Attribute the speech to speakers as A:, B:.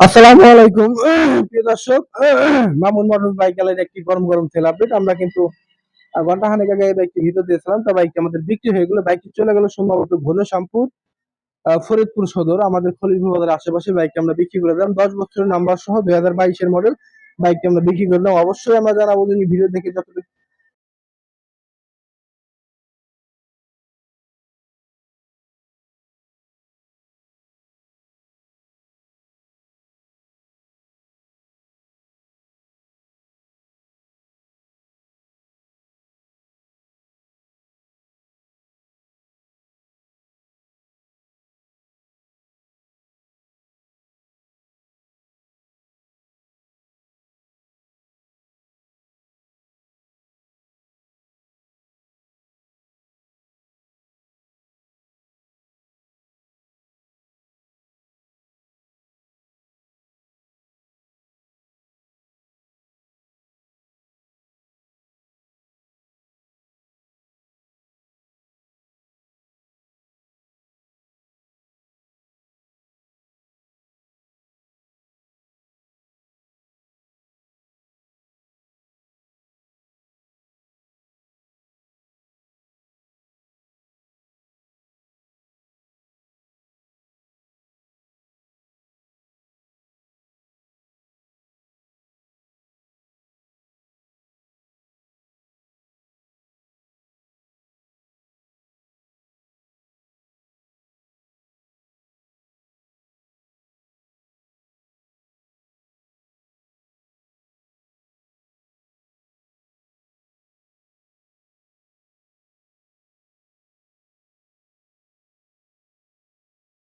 A: আসসালামু আলাইকুম। প্রিয় দর্শক মামুন মডেল বাইক গ্যালারির একটি গরম গরম সেল আপডেট আমরা কিন্তু ঘণ্টা খানেক আগে এই বাইকটি ভিতর দিয়েছিলাম। তো বাইকটি আমাদের বিক্রি হয়ে গেল। বাইকটি চলে গেল সম্ভবত ঘনশ্যামপুর আহ, ফরিদপুর সদর আমাদের খলিফুর বাজারের আশেপাশে বাইকটি আমরা বিক্রি করে দিলাম। দশ বছরের নাম্বার সহ দুই হাজার বাইশের মডেল বাইকটি আমরা বিক্রি করে দিলাম। অবশ্যই আমরা জানাব যদি ভিডিও দেখে যতটুকু